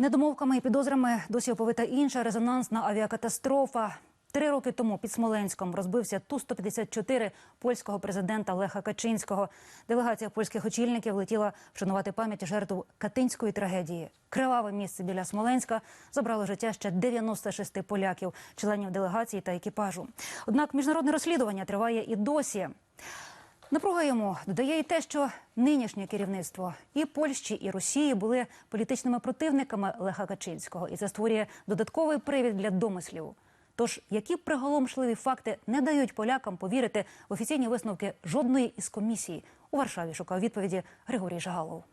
Недомовками і підозрами досі оповита інша резонансна авіакатастрофа. Три роки тому під Смоленськом розбився Ту-154 польського президента Леха Качинського. Делегація польських очільників летіла вшанувати пам'ять жертв Катинської трагедії. Криваве місце біля Смоленська забрало життя ще 96 поляків, членів делегації та екіпажу. Однак міжнародне розслідування триває і досі. Напруга йому додає і те, що нинішнє керівництво і Польщі, і Росії були політичними противниками Леха Качинського, і це створює додатковий привід для домислів. Тож, які приголомшливі факти не дають полякам повірити в офіційні висновки жодної із комісій у Варшаві? Шукав відповіді Григорій Жагалов.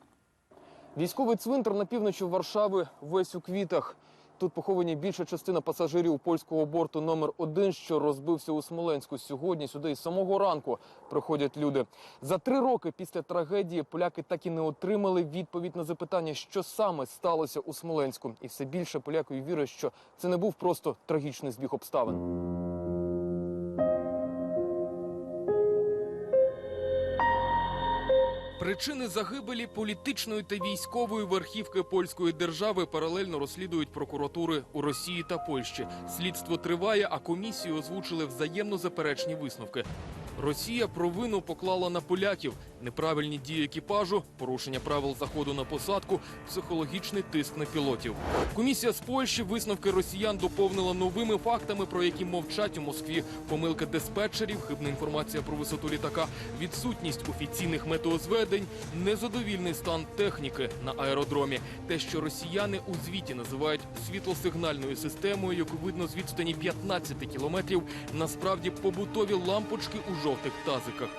Військовий цвинтар на півночі Варшави весь у квітах. Тут поховані більша частина пасажирів польського борту номер 1 що розбився у Смоленську. Сьогодні сюди із самого ранку приходять люди. За три роки після трагедії поляки так і не отримали відповідь на запитання, що саме сталося у Смоленську. І все більше поляків вірить, що це не був просто трагічний збіг обставин. Причини загибелі політичної та військової верхівки польської держави паралельно розслідують прокуратури у Росії та Польщі. Слідство триває, а комісії озвучили взаємно заперечні висновки. Росія провину поклала на поляків, неправильні дії екіпажу, порушення правил заходу на посадку, психологічний тиск на пілотів. Комісія з Польщі висновки росіян доповнила новими фактами, про які мовчать у Москві. Помилка диспетчерів, хибна інформація про висоту літака, відсутність офіційних метеозведень, незадовільний стан техніки на аеродромі. Те, що росіяни у звіті називають світлосигнальною системою, яку видно з відстані 15 кілометрів, насправді побутові лампочки у жовтих тазиках.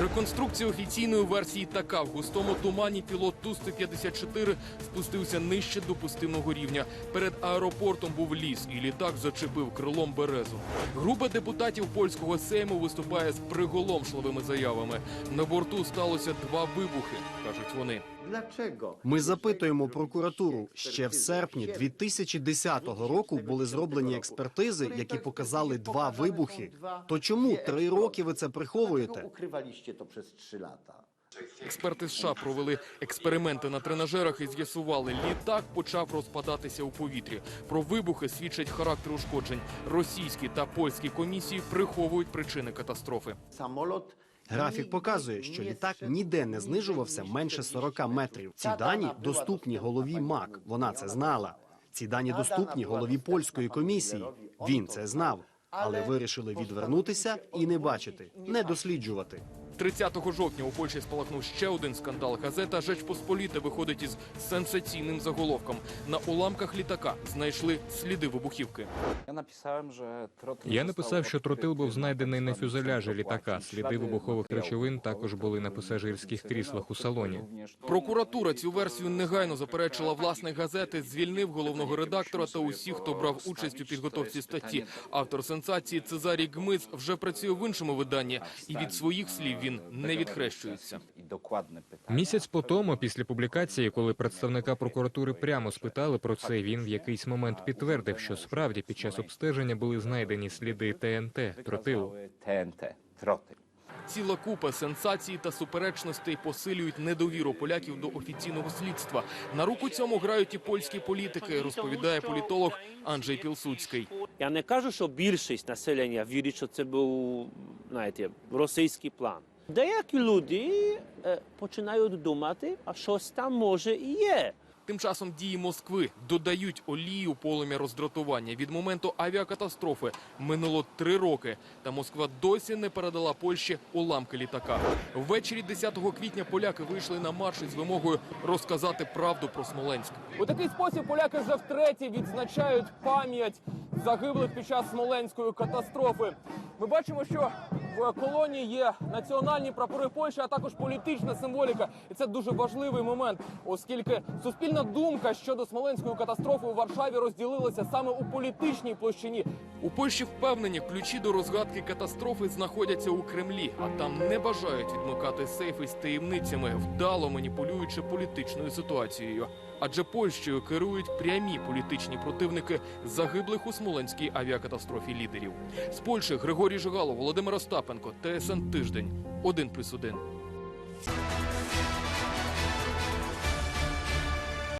Реконструкція офіційної версії така. В густому тумані пілот Ту-154 спустився нижче допустимого рівня. Перед аеропортом був ліс, і літак зачепив крилом березу. Група депутатів польського сейму виступає з приголомшливими заявами. На борту сталося два вибухи, кажуть вони. Ми запитуємо прокуратуру. Ще в серпні 2010 року були зроблені експертизи, які показали два вибухи. То чому три роки ви це приховуєте? Експерти США провели експерименти на тренажерах і з'ясували, літак почав розпадатися у повітрі. Про вибухи свідчать характер ушкоджень. Російські та польські комісії приховують причини катастрофи. Графік показує, що літак ніде не знижувався менше 40 метрів. Ці дані доступні голові МАК. Вона це знала. Ці дані доступні голові польської комісії. Він це знав, але вирішили відвернутися і не бачити, не досліджувати. 30 жовтня у Польщі спалахнув ще один скандал. Газета «Жеч Посполіта» виходить із сенсаційним заголовком. На уламках літака знайшли сліди вибухівки. Я написав, що тротил був знайдений на фюзеляжі літака. Сліди вибухових речовин також були на пасажирських кріслах у салоні. Прокуратура цю версію негайно заперечила власник газети, звільнив головного редактора та усіх, хто брав участь у підготовці статті. Автор сенсації Цезарій Гмиз вже працює в іншому виданні, і від своїх слів він не відхрещується. Місяць по тому, після публікації, коли представника прокуратури прямо спитали про це, він в якийсь момент підтвердив, що справді під час обстеження були знайдені сліди ТНТ тротилу. Ціла купа сенсацій та суперечностей посилюють недовіру поляків до офіційного слідства. На руку цьому грають і польські політики, розповідає політолог Анджей Пілсудський. Я не кажу, що більшість населення вірить, що це був знаєте, російський план. Деякі люди е, починають думати, а щось там може і є. Тим часом дії Москви додають олії у полум'я роздратування. Від моменту авіакатастрофи минуло три роки, та Москва досі не передала Польщі уламки літака. Ввечері 10 квітня поляки вийшли на марш із вимогою розказати правду про Смоленськ. У такий спосіб поляки вже втретє відзначають пам'ять загиблих під час смоленської катастрофи. Ми бачимо, що в колонії є національні прапори Польщі, а також політична символіка. І це дуже важливий момент, оскільки суспільна думка щодо смоленської катастрофи у Варшаві розділилася саме у політичній площині. У Польщі впевнені, ключі до розгадки катастрофи знаходяться у Кремлі, а там не бажають відмикати сейфи з таємницями, вдало маніпулюючи політичною ситуацією. Адже Польщею керують прямі політичні противники загиблих у смоленській авіакатастрофі лідерів. З Польщі Григорій Жигалов, Володимир Остапенко, ТСН Тиждень, 1+,1.